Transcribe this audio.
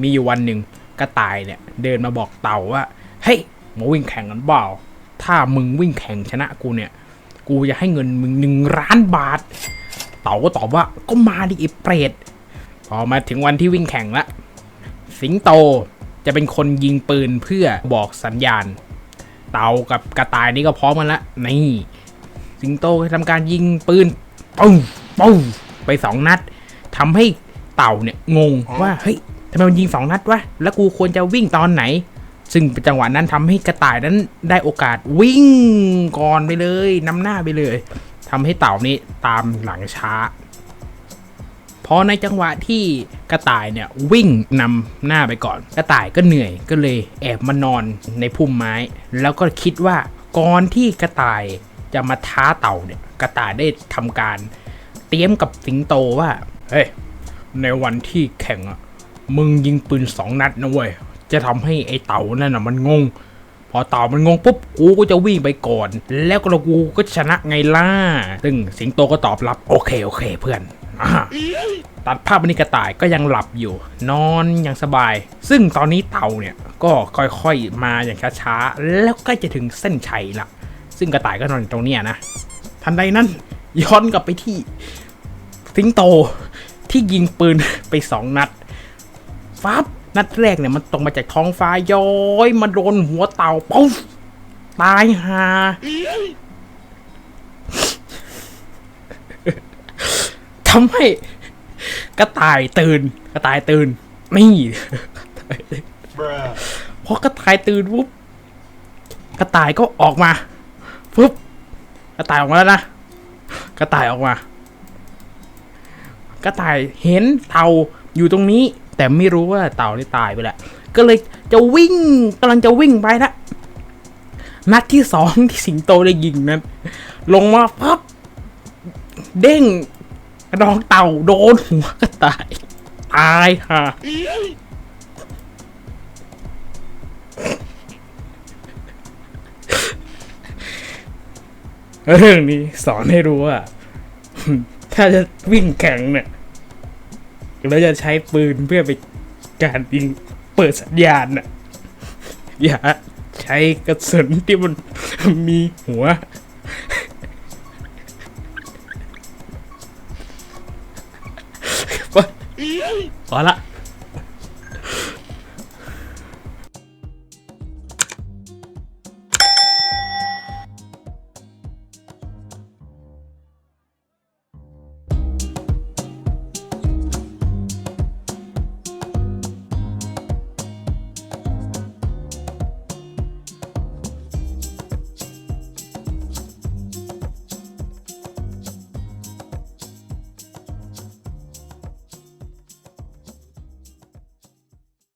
มีอยู่วันหนึ่งกระต่ายเนี่ย เดินมาบอกเต่าว่า เฮ้ยมาวิ่งแข่งกันเปล่า ถ้ามึงวิ่งแข่งชนะกูเนี่ย กูจะให้เงินมึงหนึ่งล้านบาท เต่าก็ตอบว่าก็มาดิไอ้เปรต พอมาถึงวันที่วิ่งแข่งละ สิงโตจะเป็นคนยิงปืนเพื่อบอกสัญญาณ เต่ากับกระต่ายนี่ก็พร้อมกันละ นี่ สิงโตทำการยิงปืนปุ้งปุ้งไปสองนัดทำให้เต่าเนี่ยงงว่าเฮ้ย ทำไมมันยิงสองนัดวะ แล้วกูควรจะวิ่งตอนไหน ซึ่งจังหวะนั้นทำให้กระต่ายนั้นได้โอกาสวิ่งก่อนไปเลยนำหน้าไปเลยทำให้เต่านี้ตามหลังช้า พอในจังหวะที่กระต่ายเนี่ยวิ่งนำหน้าไปก่อน กระต่ายก็เหนื่อยก็เลยแอบมานอนในพุ่มไม้ แล้วก็คิดว่าก่อนที่กระต่ายจะมาท้าเต่าเนี่ย กระต่ายได้ทำการ เตรียมกับสิงโตว่า เฮ้ยในวันที่แข่งอะ มึงยิงปืนสองนัดนะเว้ย จะทำให้ไอ้เต่านั่นน่ะมันงง พอเต่ามันงงปุ๊บกูก็จะวิ่งไปก่อน แล้วก็กูก็ชนะไงล่ะ ซึ่งสิงโตก็ตอบรับ โอเคโอเคเพื่อนอตัดภาพวันนี้กระต่ายก็ยังหลับอยู่ นอนอย่างสบาย ซึ่งตอนนี้เต่าเนี่ยก็ค่อยๆมาอย่างช้าๆ แล้วใกล้จะถึงเส้นชัยละ ซึ่งกระต่ายก็นอนอยู่ตรงเนี้ยนะ ทันใดนั้นย้อนกลับไปที่สิงโตที่ยิงปืนไปสองนัด ฟับนัดแรกเนี่ยมันตกมาจากท้องฟ้าย้อยมาโดนหัวเต่าปุ๊บตายฮาทำให้กระต่ายตื่น กระต่ายตื่นนี่ Bruh. พอกระต่ายตื่นปุ๊บกระต่ายก็ออกมาปุ๊บกระต่ายออกมาแล้วนะกระต่ายออกมา กระต่ายเห็นเต่าอยู่ตรงนี้ แต่ไม่รู้ว่าเต่าได้ตายไปแล้วก็เลยจะวิ่งกำลังจะวิ่งไปนะนัดที่สองที่สิงโตได้ยิงนั้น ลงมาปั๊บเด้งกระดองเต่าโดนหัวกระต่าย ตายค่ะเรื่องนี้สอนให้รู้ว่า ถ้าจะวิ่งแข่งเนี่ย แล้วจะใช้ปืนเพื่อไปการยิงเปิดสัญญาณน่ะอย่าใช้กระสุนที่มันมีหัว พอละ